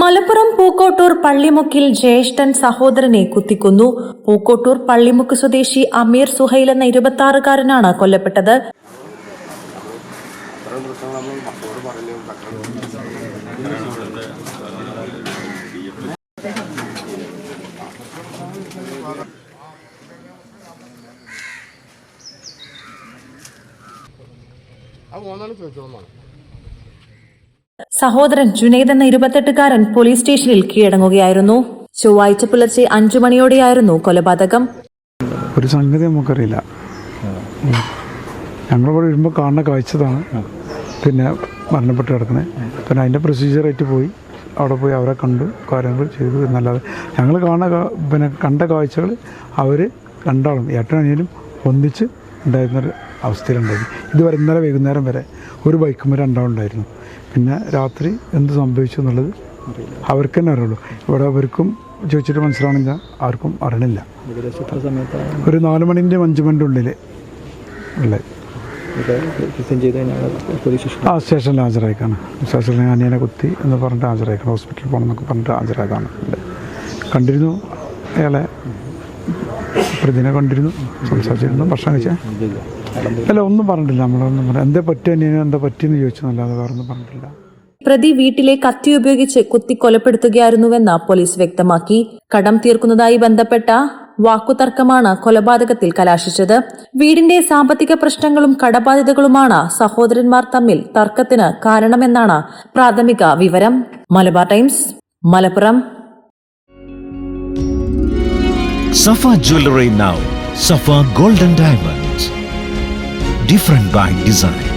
മലപ്പുറം പൂക്കോട്ടൂർ പള്ളിമുക്കിൽ ജ്യേഷ്ഠൻ സഹോദരനെ കുത്തിക്കൊന്നു. പൂക്കോട്ടൂർ പള്ളിമുക്ക് സ്വദേശി അമീർ സുഹൈൽ എന്ന ഇരുപത്തിയാറുകാരനാണ് കൊല്ലപ്പെട്ടത്. അത് പോന്നാലും ചോദിച്ചോളാം. സഹോദരൻ ജുനൈദ് എന്ന ഇരുപത്തെട്ടുകാരൻ പോലീസ് സ്റ്റേഷനിൽ കീഴടങ്ങുകയായിരുന്നു. ചൊവ്വാഴ്ച പുലർച്ചെ അഞ്ചു മണിയോടെയായിരുന്നു കൊലപാതകം. ഒരു സംഗതി നമുക്കറിയില്ല. ഞങ്ങളിവിടെ വരുമ്പോൾ കാണുന്ന കാഴ്ചതാണ്. പിന്നെ മരണപ്പെട്ട് കിടക്കുന്നത് പിന്നെ അതിന്റെ പ്രൊസീജിയറായിട്ട് പോയി. അവിടെ പോയി അവരെ കണ്ടു കാര്യങ്ങൾ ചെയ്തു എന്നല്ലാതെ. ഞങ്ങൾ കാണുന്ന പിന്നെ കണ്ട കാഴ്ചകൾ അവർ രണ്ടാളും ഏട്ടനും അനിയനും ഒന്നിച്ച് ഉണ്ടായിരുന്നൊരു അവസ്ഥയിലുണ്ടായിരുന്നു. ഇതുവരെ ഇന്നലെ വൈകുന്നേരം വരെ ഒരു ബൈക്കും ബൈക്കുമ്പോൾ രണ്ടാളുണ്ടായിരുന്നു പിന്നെ രാത്രി എന്ത് സംഭവിച്ചു എന്നുള്ളത് അവർക്ക് തന്നെ അറിയുള്ളൂ. ഇവിടെ അവർക്കും ചോദിച്ചിട്ട് മനസ്സിലാവണില്ല ആർക്കും അറിയണില്ല. ഒരു നാല് മണിന്റെ അഞ്ച് മണിന്റെ ഉള്ളിൽ ഉള്ളത് ആ സ്റ്റേഷനിൽ ഹാജരായിക്കാണ്. സ്റ്റേഷനിൽ അനിയനെ കുത്തി എന്ന് പറഞ്ഞിട്ട് ഹാജരായിക്കണം. ഹോസ്പിറ്റലിൽ പോകണം എന്നൊക്കെ പറഞ്ഞിട്ട് ഹാജരായതാണ് കണ്ടിരുന്നു അയാളെ. പ്രതിനെ കണ്ടിരുന്നു സംസാരിച്ചിരുന്നു ഭക്ഷണം കഴിച്ചാൽ അല്ല ഒന്നും പറഞ്ഞിട്ടില്ല നമ്മളൊന്നും പറഞ്ഞു എന്താ പറ്റിയ എന്താ പറ്റിയെന്ന് ചോദിച്ചെന്നല്ലാതെ വേറെ ഒന്നും പറഞ്ഞിട്ടില്ല. പ്രതി വീട്ടിലെ കത്തി ഉപയോഗിച്ച് കുത്തി കൊലപ്പെടുത്തുകയായിരുന്നുവെന്ന് പോലീസ് വ്യക്തമാക്കി. കടം തീർക്കുന്നതായി ബന്ധപ്പെട്ട വാക്കുതർക്കമാണ് കൊലപാതകത്തിൽ കലാശിച്ചത്. വീടിന്റെ സാമ്പത്തിക പ്രശ്നങ്ങളും കടബാധ്യതകളുമാണ് സഹോദരന്മാർ തമ്മിൽ തർക്കത്തിന് കാരണമെന്നാണ് പ്രാഥമിക വിവരം. Malabar Times Malappuram. Safa jewellery now Safa golden Diamonds. Different by design.